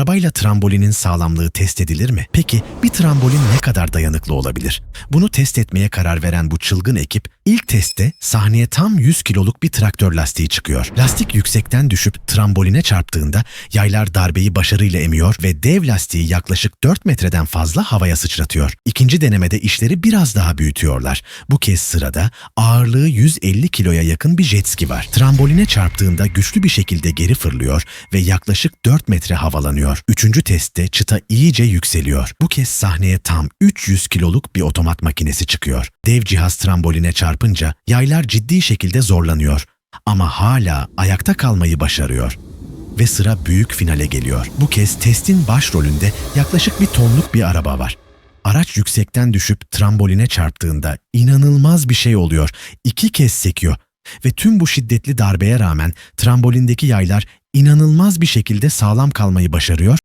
arabayla trambolinin sağlamlığı test edilir mi? Peki bir trambolin ne kadar dayanıklı olabilir? Bunu test etmeye karar veren bu çılgın ekip ilk testte sahneye tam 100 kiloluk bir traktör lastiği çıkıyor. Lastik yüksekten düşüp tramboline çarptığında yaylar darbeyi başarıyla emiyor ve dev lastiği yaklaşık 4 metreden fazla havaya sıçratıyor. İkinci denemede işleri biraz daha büyütüyorlar. Bu kez sırada ağırlığı 150 kiloya yakın bir jet ski var. Tramboline çarptığında güçlü bir şekilde geri fırlıyor ve yaklaşık 4 metre havalanıyor. Üçüncü testte çıta iyice yükseliyor. Bu kez sahneye tam 300 kiloluk bir otomat makinesi çıkıyor. Dev cihaz tramboline çarpınca yaylar ciddi şekilde zorlanıyor. Ama hala ayakta kalmayı başarıyor. Ve sıra büyük finale geliyor. Bu kez testin başrolünde yaklaşık bir tonluk bir araba var. Araç yüksekten düşüp tramboline çarptığında inanılmaz bir şey oluyor. İki kez sekiyor. Ve tüm bu şiddetli darbeye rağmen trambolindeki yaylar inanılmaz bir şekilde sağlam kalmayı başarıyor